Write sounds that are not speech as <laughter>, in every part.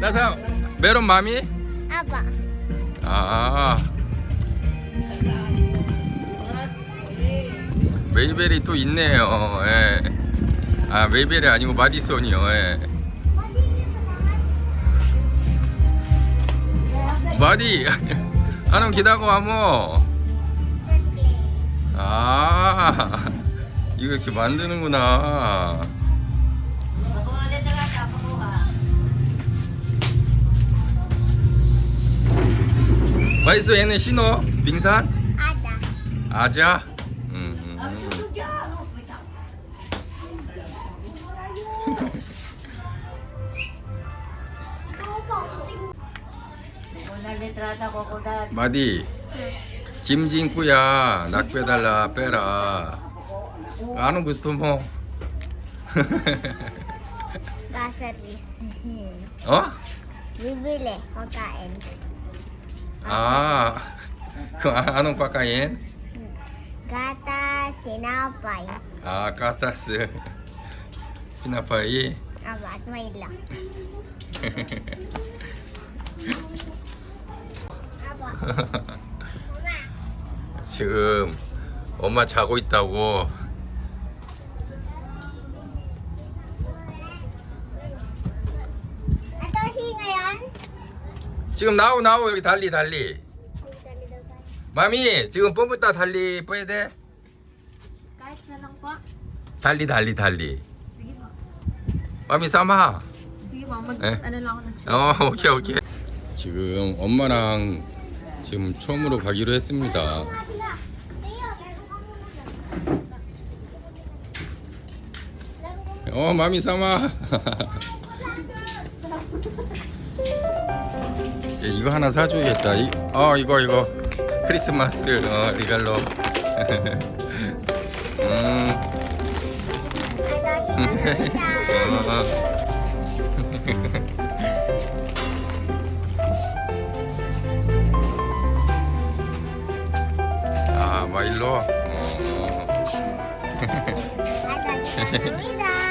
Nasa meron mami? Apa? 아. 메이벨이 또 있네요. 예. 아, 메이벨이 아니고 마디손이요. 예. 마디. anong ginagawa mo? 아. 이거 이렇게 만드는구나. 맛있어 얘는 신호 빙산 Ada. 아자 음, 음, 음. 마디 김진구야 낙 빼달라 빼라 아는 mo Gasaris. 어? Bibili. Pagkain. 아그 anong pagkain? Gatas, tinapay. 아 까타스 may lang. Apa? Mama. 지금 엄마 자고 있다고 지금 나오 나오 여기 달리 달리 마미 지금 뿜뿌따 달리 뽀야 돼? Kahit siya lang po. 달리 달리 달리 Sige po. 마미 싸마 Sige po, mag, Eh? ano lang ako ng 어 <laughs> 오케이 오케이 지금 엄마랑 지금 처음으로 가기로 했습니다 어 마미 싸마 <laughs> 이거 하나 사줘야겠다 이, 어 이거 이거 크리스마스 어 리갈로 <laughs> 음 <laughs> si Kamita. 어. <laughs> 아 마일로 어. Kamita.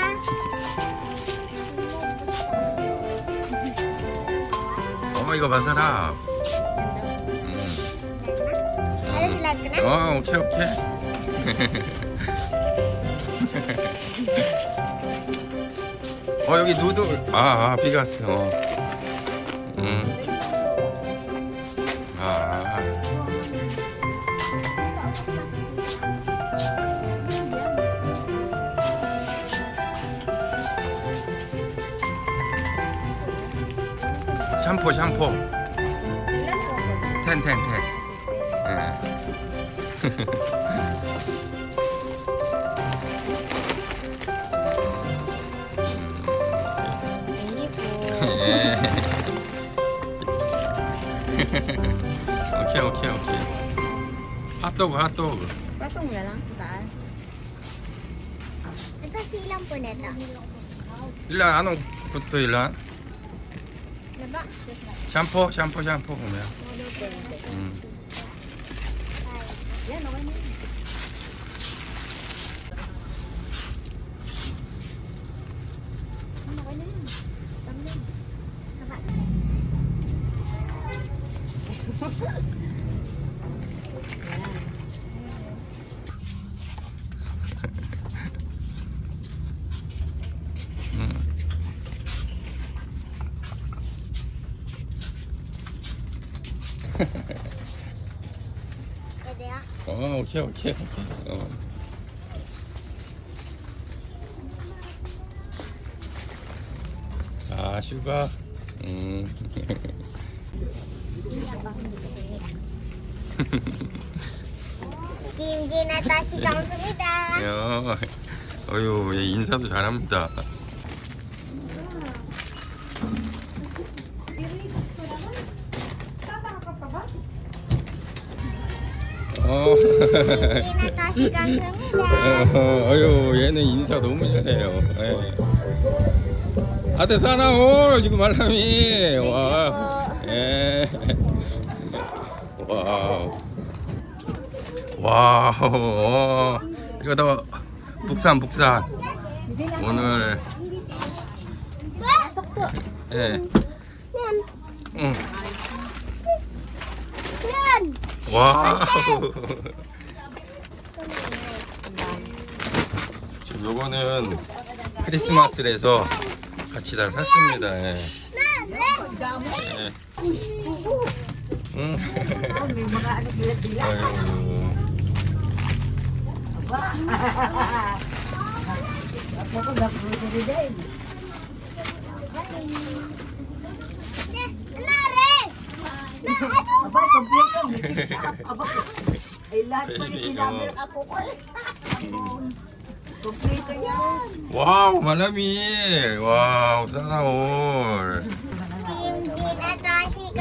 어머 이거 봐서라 음. Na? 어 오케이 오케이 <laughs> 어 여기 누드 아, 아 비가 왔어 어. 음. 샴푸 샴푸 텐텐텐 예. Po. 예. 오케이 오케이 오케이 핫도그 핫도그 po nito. 일란 안온 부터 일란 푸 보면 음. Yan, okay 어 오케이 오케이 오케이 어. 아 슈가 음. <laughs> Si Kamita. 야, 어유 얘 인사도 잘합니다 어. Kamita. 어, 어유 얘는 인사 너무 잘해요. 예. 아들 사나오 지금 말람이 와. 예. 와우. 와우. 어, 이거 다 북산 북산. 오늘 예. 응. 와우. <laughs> 지금 요거는 크리스마스라서 같이 다 샀습니다. 예. 예. 응. Na <laughs> ano? Abay, kompleto. Aba, ay lahat pa Baby, ni kinamil oh. ako ko. Kompleto yan. 와우 말라미 와우 사나올 감사합니다.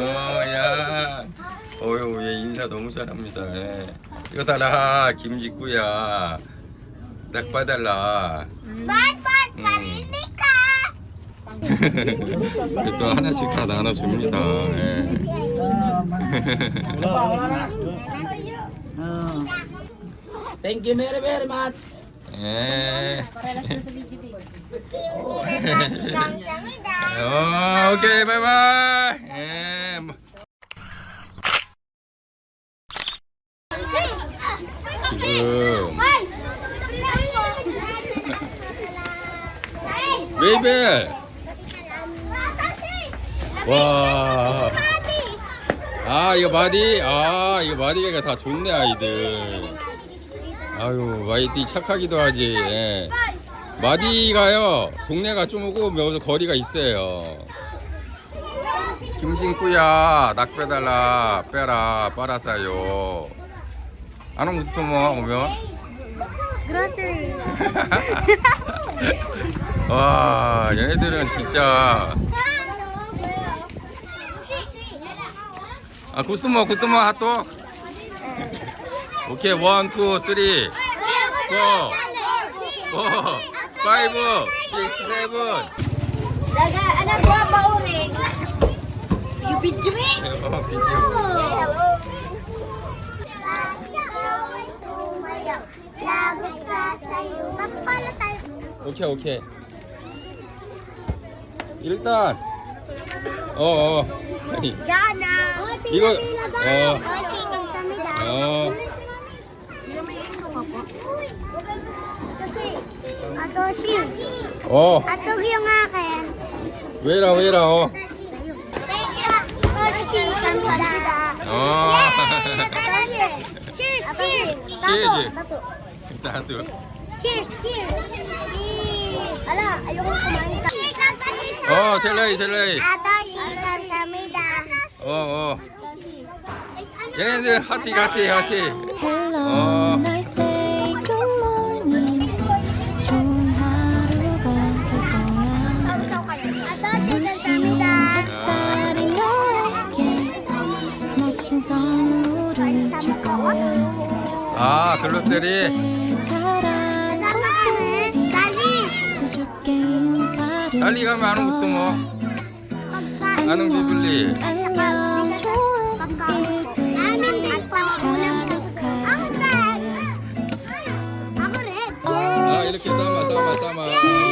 어야 어유 얘 인사 너무 잘합니다 예. 이거 달라 김직구야 딱 봐달라 Ba't ba't 음. parinig ka? 또 하나씩 다 나눠줍니다 예. Oh. Thank you very very much. 예. 어, 오케이 바이바이 예. 뭐. 지금 웨이벨 와. 아 이거 마디? 아 이거 마디가 다 좋네 아이들. 아유 마디 착하기도 하지. 예. 마디가요 동네가 좀 오고 몇 거리가 있어요. 김진구야 낙 빼달라 빼라 빨아싸요. 안오 무슨 뭐 오면? Grocery. <laughs> 와 얘네들은 진짜 아 구스모 구스모 핫도 오케이 원 투 쓰리 포 파이브 식스 세븐 Daga, anak gua bauring. You video me? 어. 오케이 오케이 일단 Oo. Oh, Jana. Oh, pila-pila daw. Oh, shikang sa mida. Ah. Oo. Atoshi. Oh. Atog yung akin. Wira, wira, oh. Atoshi, isang sarada. Ah. Oh. Yay! Cheers, cheers. Cheers. Tato. Tato. Cheers, cheers. Cheers. Ala, ayoko kumain. 어 셀레이 셀레이 sikang sa mida. 어어 얘네들 하티 하티 하티 Hello, 어. 아 글로테리 빨리 가면 아는 것도 뭐. 아는. Ako red. 아. 이렇게 싸마 싸마 싸마